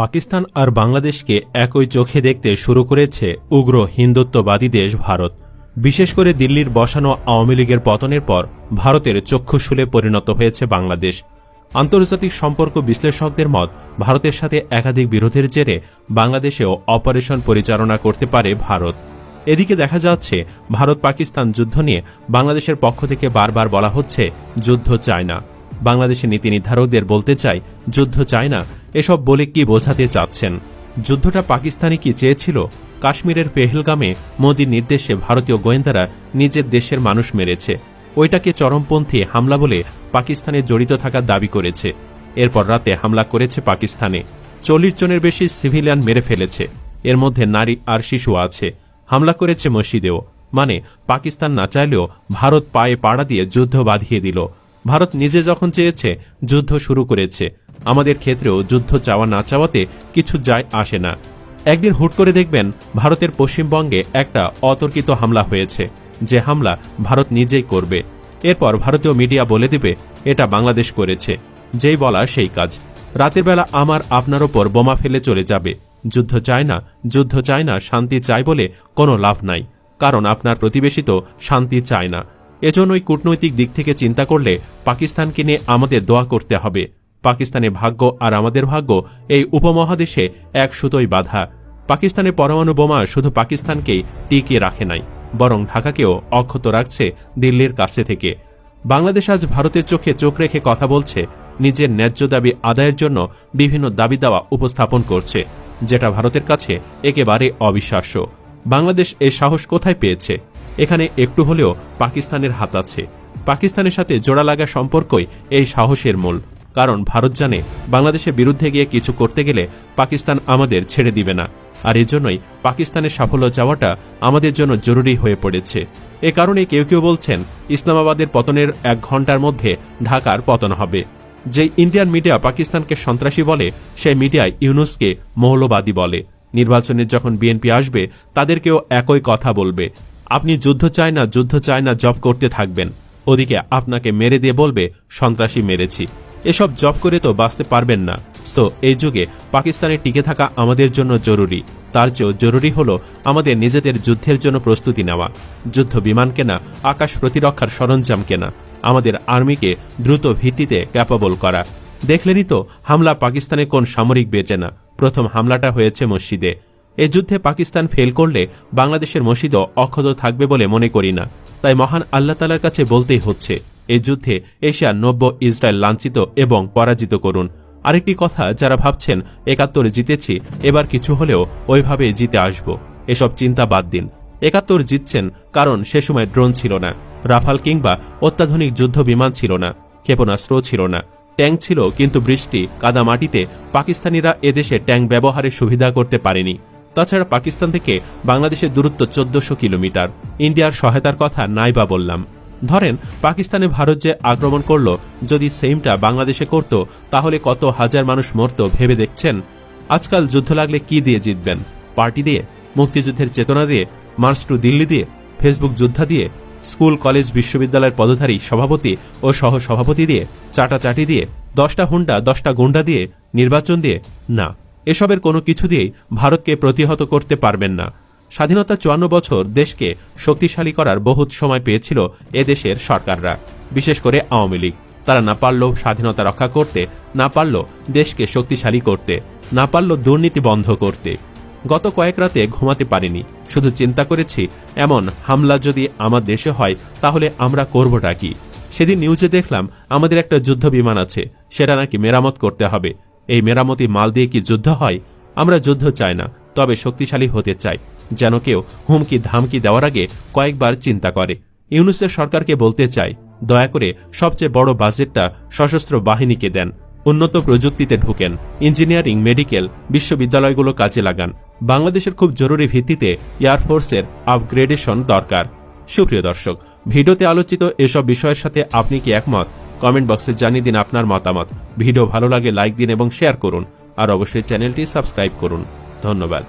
পাকিস্তান আর বাংলাদেশকে একই চোখে দেখতে শুরু করেছে উগ্র হিন্দুত্ববাদী দেশ ভারত। বিশেষ করে দিল্লির বসানো আওয়ামী লীগের পতনের পর ভারতের চক্ষুশূলে পরিণত হয়েছে বাংলাদেশ। আন্তর্জাতিক সম্পর্ক বিশ্লেষকদের মত, ভারতের সাথে একাধিক বিরোধের জেরে বাংলাদেশেও অপারেশন পরিচালনা করতে পারে ভারত। এদিকে দেখা যাচ্ছে ভারত পাকিস্তান যুদ্ধ নিয়ে বাংলাদেশের পক্ষ থেকে বারবার বলা হচ্ছে, যুদ্ধ চায় না বাংলাদেশের নীতি নির্ধারকদের বলতে চাই, যুদ্ধ চায় না এসব বলে কি বোঝাতে চাচ্ছেন? যুদ্ধটা পাকিস্তানি কি চেয়েছিল? কাশ্মীরের পেহেলগামে মোদীর নির্দেশে ভারতীয় গোয়েন্দারা নিজের দেশের মানুষ মেরেছে। ওইটাকে চরমপন্থী হামলা বলে পাকিস্তানে জড়িত থাকার দাবি করেছে। এরপর রাতে হামলা করেছে পাকিস্তানে। চল্লিশ জনের বেশি সিভিলিয়ান মেরে ফেলেছে। এর মধ্যে নারী আর শিশু আছে। হামলা করেছে মসজিদেও। মানে পাকিস্তান না চাইলেও ভারত পায়ে পাড়া দিয়ে যুদ্ধ বাঁধিয়ে দিল। ভারত নিজে যখন চেয়েছে, যুদ্ধ শুরু করেছে। আমাদের ক্ষেত্রেও যুদ্ধ চাওয়া না চাওয়াতে কিছু যায় আসে না। একদিন হুট করে দেখবেন ভারতের পশ্চিমবঙ্গে একটা অতর্কিত হামলা হয়েছে। যে হামলা ভারত নিজেই করবে। এরপর ভারতীয় মিডিয়া বলে দিবে, এটা বাংলাদেশ করেছে। যেই বলা সেই কাজ। রাতের বেলা আমার আপনার ওপর বোমা ফেলে চলে যাবে। যুদ্ধ চায় না, যুদ্ধ চায় না, শান্তি চায় বলে কোনো লাভ নাই। কারণ আপনার প্রতিবেশী তো শান্তি চায় না। এজন্যই কূটনৈতিক দিক থেকে চিন্তা করলে পাকিস্তানকে নিয়ে আমাদের দোয়া করতে হবে। পাকিস্তানের ভাগ্য আর আমাদের ভাগ্য এই উপমহাদেশে এক সুতোই বাধা। পাকিস্তানের পরমাণু বোমা শুধু পাকিস্তানকেই টিকিয়ে রাখে নাই, বরং ঢাকাকেও অক্ষত রাখছে দিল্লির কাছে থেকে। বাংলাদেশ আজ ভারতের চোখে চোখ রেখে কথা বলছে, নিজের ন্যায্য দাবি আদায়ের জন্য বিভিন্ন দাবি দাওয়া উপস্থাপন করছে, যেটা ভারতের কাছে একেবারে অবিশ্বাস্য। বাংলাদেশ এ সাহস কোথায় পেয়েছে? এখানে একটু হলেও পাকিস্তানের হাত আছে। পাকিস্তানের সাথে জোড়া লাগা সম্পর্কই এই সাহসের মূল। কারণ ভারত জানে বাংলাদেশের বিরুদ্ধে গিয়ে কিছু করতে গেলে পাকিস্তান আমাদের ছেড়ে দিবে না। আর এজন্যই পাকিস্তানের সাফল্য যাওয়াটা আমাদের জন্য জরুরি হয়ে পড়েছে। এ কারণে কেউ কেউ বলছেন, ইসলামাবাদের পতনের এক ঘণ্টার মধ্যে ঢাকার পতন হবে। যে ইন্ডিয়ান মিডিয়া পাকিস্তানকে সন্ত্রাসী বলে, সেই মিডিয়ায় ইউনুসকে মৌলবাদী বলে। নির্বাচনে যখন বিএনপি আসবে, তাদেরকেও একই কথা বলবে। আপনি যুদ্ধ চায় না, যুদ্ধ চায় না, জব করতে থাকবেন। ওদিকে আপনাকে মেরে দিয়ে বলবে, সন্ত্রাসী মেরেছি। এসব জব করে তো বাঁচতে পারবেন না। সো এই যুগে পাকিস্তানে টিকে থাকা আমাদের জন্য জরুরি। তার চেয়েও জরুরি হল আমাদের নিজেদের যুদ্ধের জন্য প্রস্তুতি নেওয়া। যুদ্ধ বিমান কেনা, আকাশ প্রতিরক্ষার সরঞ্জাম কেনা, আমাদের আর্মিকে দ্রুত ভিত্তিতে ক্যাপাবল করা। দেখলেনই তো হামলা পাকিস্তানে কোন সামরিক বেচে না। প্রথম হামলাটা হয়েছে মসজিদে। এ যুদ্ধে পাকিস্তান ফেল করলে বাংলাদেশের মসজিদও অক্ষত থাকবে বলে মনে করি না। তাই মহান আল্লাহ তালার কাছে বলতেই হচ্ছে এই যুদ্ধে এশিয়া নব্য ইসরায়েল লাঞ্ছিত এবং পরাজিত করুন। আরেকটি কথা যারা ভাবছেন, একাত্তরে জিতেছি, এবার কিছু হলেও ওইভাবে জিতে আসব। এসব চিন্তা বাদ দিন। একাত্তর জিতছেন কারণ সে সময় ড্রোন ছিল না। রাফাল কিংবা অত্যাধুনিক যুদ্ধ বিমান ছিল না। ক্ষেপণাস্ত্র ছিল না। ট্যাঙ্ক ছিল, কিন্তু বৃষ্টি, কাদা মাটিতে পাকিস্তানিরা এদেশে ট্যাঙ্ক ব্যবহারের সুবিধা করতে পারেনি। তাছাড়া পাকিস্তান থেকে বাংলাদেশের দূরত্ব চোদ্দশো কিলোমিটার। ইন্ডিয়ার সহায়তার কথা নাই বা বললাম। ধরেন, পাকিস্তানে ভারত যে আক্রমণ করল, যদি সেমটা বাংলাদেশে করত, তাহলে কত হাজার মানুষ মরত ভেবে দেখছেন? আজকাল যুদ্ধ লাগলে কি দিয়ে জিতবেন? পার্টি দিয়ে? মুক্তিযুদ্ধের চেতনা দিয়ে? মার্চ টু দিল্লি দিয়ে? ফেসবুক যোদ্ধা দিয়ে? স্কুল, কলেজ, বিশ্ববিদ্যালয়ের পদধারী, সভাপতি ও সহ সভাপতি দিয়ে? চাটাচাটি দিয়ে? দশটা হুন্ডা, দশটা গুন্ডা দিয়ে? নির্বাচন দিয়ে? না। এসবের কোনো কিছু দিয়েই ভারতকে প্রতিহত করতে পারবেন না। স্বাধীনতা চুয়ান্ন বছর দেশকে শক্তিশালী করার বহুত সময় পেয়েছিল এদেশের সরকাররা, বিশেষ করে আওয়ামী লীগ। তারা না পারল স্বাধীনতা রক্ষা করতে, না পারল দেশকে শক্তিশালী করতে, না পারল দুর্নীতি বন্ধ করতে। গত কয়েক রাতে ঘুমাতে পারিনি। শুধু চিন্তা করেছি, এমন হামলা যদি আমার দেশে হয়, তাহলে আমরা করবটা কি? সেদিন নিউজে দেখলাম, আমাদের একটা যুদ্ধ বিমান আছে, সেটা নাকি মেরামত করতে হবে। এই মেরামতি মাল দিয়ে কি যুদ্ধ হয়? আমরা যুদ্ধ চাই না, তবে শক্তিশালী হতে চাই। যেন কেউ হুমকি ধামকি দেওয়ার আগে কয়েকবার চিন্তা করে। ইউনুসের সরকারকে বলতে চাই, দয়া করে সবচেয়ে বড় বাজেটটা সশস্ত্র বাহিনীকে দেন। উন্নত প্রযুক্তিতে ঢুকেন। ইঞ্জিনিয়ারিং, মেডিকেল, বিশ্ববিদ্যালয়গুলো কাজে লাগান। বাংলাদেশের খুব জরুরি ভিত্তিতে এয়ারফোর্সের আপগ্রেডেশন দরকার। সুপ্রিয় দর্শক, ভিডিওতে আলোচিত এসব বিষয়ের সাথে আপনি কি একমত? কমেন্ট বক্সে জানিয়ে দিন আপনার মতামত। ভিডিও ভালো লাগে লাইক দিন এবং শেয়ার করুন। আর অবশ্যই চ্যানেলটি সাবস্ক্রাইব করুন। ধন্যবাদ।